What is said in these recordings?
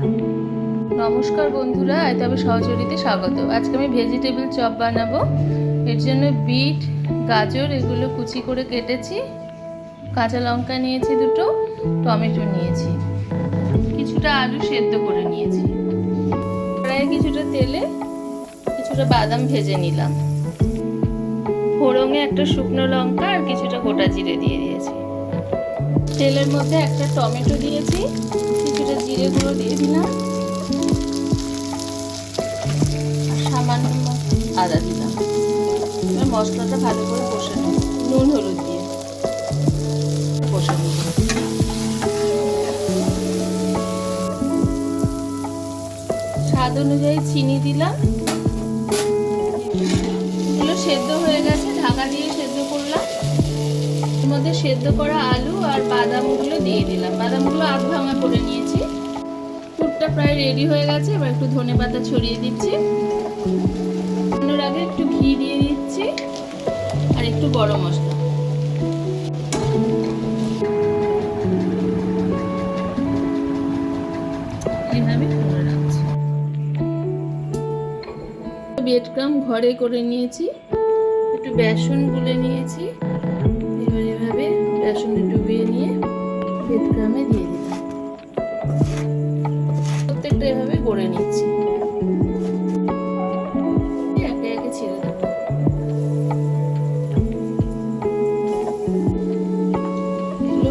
নমস্কার বন্ধুরা আজ তবে সহচরিতে স্বাগত। আজকে আমি ভেজিটেবল চপ বানাবো। এর জন্য বিট, গাজর, এগুলো কুচি করে কেটেছি। কাঁচা লঙ্কা নিয়েছি দুটো, টমেটো নিয়েছি। কিছুটা আলু সেদ্ধ করে নিয়েছি। প্রায় কিছুটা তেলে কিছুটা বাদাম ভেজে নিলাম। ফোড়ঙে একটা শুকনো লঙ্কা আর কিছুটা গোটা জিরে দিয়ে দিয়েছি। তেলের মধ্যে একটা টমেটো দিয়েছি, কিছুটা জিরে গুঁড়ো দিয়ে দিলাম। সামান্য আদা দিলাম। এবার মশলাটা ভালো করে কষে নুন, হলুদ দিয়ে কষে স্বাদ অনুযায়ী চিনি দিলাম। এগুলো সেদ্ধ হয়ে গেছে, ঢাকা দিয়ে সেদ্ধ করলাম। মধ্যে সেদ্ধ করা আলু আর বাদামগুলো দিয়ে দিলাম। বাদামগুলো আধ ভাঙা করে নিয়েছি। পুরটা প্রায় রেডি হয়ে গেছে। এবার একটু ধনে পাতা ছড়িয়ে দিচ্ছি। নামানোর আগে একটু ঘি দিয়ে দিচ্ছি আর একটু গরম মশলা। বেডক্রাম ঘরে করে নিয়েছি। একটু বেসন গুলে নিয়েছি। জলের সঙ্গে ডুবিয়ে নিয়ে ভেদ গ্রামে দিয়ে দিলাম। প্রত্যেকটা এভাবে গড়ে নিচ্ছি। একে একে ছেড়ে দেবো।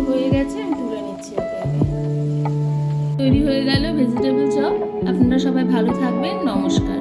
হয়ে গেছে, আমি তুলে নিচ্ছি তৈরি হয়ে গেল ভেজিটেবল চপ। আপনারা সবাই ভালো থাকবেন। নমস্কার।